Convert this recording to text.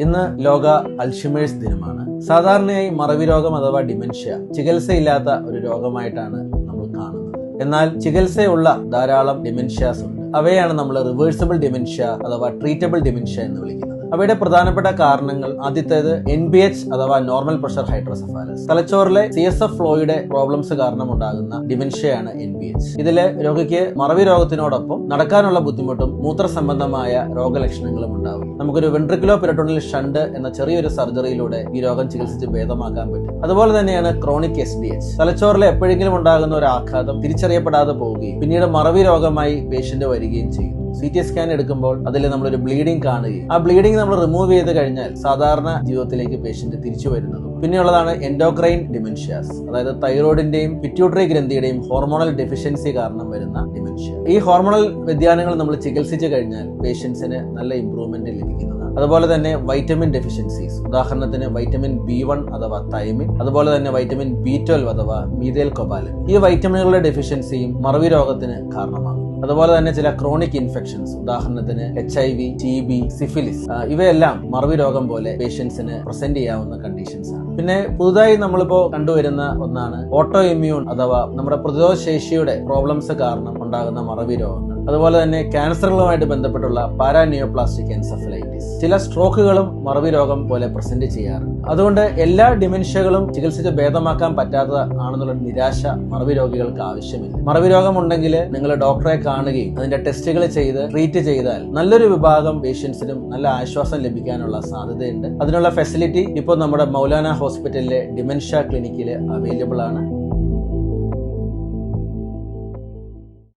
ഇന്ന് ലോക അൽഷിമേഴ്സ് ദിനമാണ്. സാധാരണയായി മറവി രോഗം അഥവാ ഡിമെൻഷ്യ ചികിത്സയില്ലാത്ത ഒരു രോഗമായിട്ടാണ് നമ്മൾ കാണുന്നത്. എന്നാൽ ചികിത്സയുള്ള ധാരാളം ഡിമെൻഷ്യാസ് ഉണ്ട്. അവയാണ് നമ്മൾ റിവേഴ്സിബിൾ ഡിമെൻഷ്യ അഥവാ ട്രീറ്റബിൾ ഡിമെൻഷ്യ എന്ന് വിളിക്കുന്നത്. അവയുടെ പ്രധാനപ്പെട്ട കാരണങ്ങൾ ആദ്യത്തേത് എൻ ബി എച്ച് അഥവാ നോർമൽ പ്രഷർ ഹൈഡ്രോസഫാലസ് തലച്ചോറിലെ സി എസ് എഫ് ഫ്ലോയുടെ പ്രോബ്ലംസ് കാരണം ഉണ്ടാകുന്ന ഡിമെൻഷ്യയാണ് എൻ ബി എച്ച് ഇതിലെ രോഗിക്ക് മറവി രോഗത്തിനോടൊപ്പം നടക്കാനുള്ള ബുദ്ധിമുട്ടും മൂത്ര സംബന്ധമായ രോഗലക്ഷണങ്ങളും ഉണ്ടാകും നമുക്കൊരു വെൻട്രിക്കുലോ പെരട്ടോണിൽ ഷണ്ട് എന്ന ചെറിയൊരു സർജറിയിലൂടെ ഈ രോഗം ചികിത്സിച്ച് ഭേദമാക്കാൻ പറ്റും. അതുപോലെ തന്നെയാണ് ക്രോണിക് എസ് ഡി എച്ച് തലച്ചോറിലെ എപ്പോഴെങ്കിലും ഉണ്ടാകുന്ന ഒരു ആഘാതം തിരിച്ചറിയപ്പെടാതെ പോവുകയും പിന്നീട് മറവി രോഗമായി പേഷ്യന്റ് വരികയും ചെയ്യും. സി ടി സ്കാൻ എടുക്കുമ്പോൾ അതിൽ നമ്മളൊരു ബ്ലീഡിംഗ് കാണുകയും ആ ബ്ലീഡിംഗ് നമ്മൾ റിമൂവ് ചെയ്ത് കഴിഞ്ഞാൽ സാധാരണ ജീവിതത്തിലേക്ക് പേഷ്യന്റ് തിരിച്ചു വരുന്നതും. പിന്നെയുള്ളതാണ് എൻഡോക്രൈൻ ഡിമെൻഷ്യാസ് അതായത് തൈറോയിഡിന്റെയും പിറ്റ്യൂട്ടറി ഗ്രന്ഥിയുടെയും ഹോർമോണൽ ഡെഫിഷ്യൻസി കാരണം വരുന്ന ഡിമെൻഷ്യ ഈ ഹോർമോണൽ വ്യതിയാനങ്ങൾ നമ്മൾ ചികിത്സിച്ചു കഴിഞ്ഞാൽ പേഷ്യൻസിന് നല്ല ഇംപ്രൂവ്മെന്റ് ലഭിക്കുന്നതാണ്. അതുപോലെ തന്നെ വൈറ്റമിൻ ഡെഫിഷ്യൻസീസ് ഉദാഹരണത്തിന് വൈറ്റമിൻ ബി വൺ അഥവാ തൈമിൻ അതുപോലെ തന്നെ വൈറ്റമിൻ ബി ട്വൽവ് അഥവാ മീതേൽ കൊബാലൻ ഈ വൈറ്റമിനുകളുടെ ഡെഫിഷ്യൻസിയും മറവി രോഗത്തിന് കാരണമാകും. അതുപോലെ തന്നെ ചില ക്രോണിക് ഇൻഫെക്ഷൻസ് ഉദാഹരണത്തിന് H I V T B syphilis ഇവയെല്ലാം മറവി രോഗം പോലെ പേഷ്യൻസിന് പ്രസന്റ് ചെയ്യാവുന്ന കണ്ടീഷൻസ് ആണ്. പിന്നെ പുതുതായി നമ്മളിപ്പോ കണ്ടുവരുന്ന ഒന്നാണ് ഓട്ടോ ഇമ്മ്യൂൺ അഥവാ നമ്മുടെ പ്രതിരോധ ശേഷിയുടെ പ്രോബ്ലംസ് കാരണം ഉണ്ടാകുന്ന മറവി രോഗങ്ങൾ. അതുപോലെ തന്നെ ക്യാൻസറുകളുമായിട്ട് ബന്ധപ്പെട്ടുള്ള പാരാനിയോപ്ലാസ്റ്റിക് എൻസഫലൈറ്റിസ്. ചില സ്ട്രോക്കുകളും മറവി രോഗം പോലെ പ്രസന്റ് ചെയ്യാറുണ്ട്. അതുകൊണ്ട് എല്ലാ ഡിമെൻഷ്യകളും ചികിത്സിച്ച് ഭേദമാക്കാൻ പറ്റാത്ത ആണെന്നുള്ള നിരാശ മറവി രോഗികൾക്ക് ആവശ്യമില്ല. മറവി രോഗം ഉണ്ടെങ്കിൽ നിങ്ങൾ ഡോക്ടറെ കാണുകയും അതിന്റെ ടെസ്റ്റുകൾ ചെയ്ത് ട്രീറ്റ് ചെയ്താൽ നല്ലൊരു വിഭാഗം പേഷ്യൻസിനും നല്ല ആശ്വാസം ലഭിക്കാനുള്ള സാധ്യതയുണ്ട്. അതിനുള്ള ഫെസിലിറ്റി ഇപ്പോൾ നമ്മുടെ മൗലാന ഹോസ്പിറ്റലിലെ ഡിമെൻഷ്യ ക്ലിനിക്കിൽ അവൈലബിൾ ആണ്.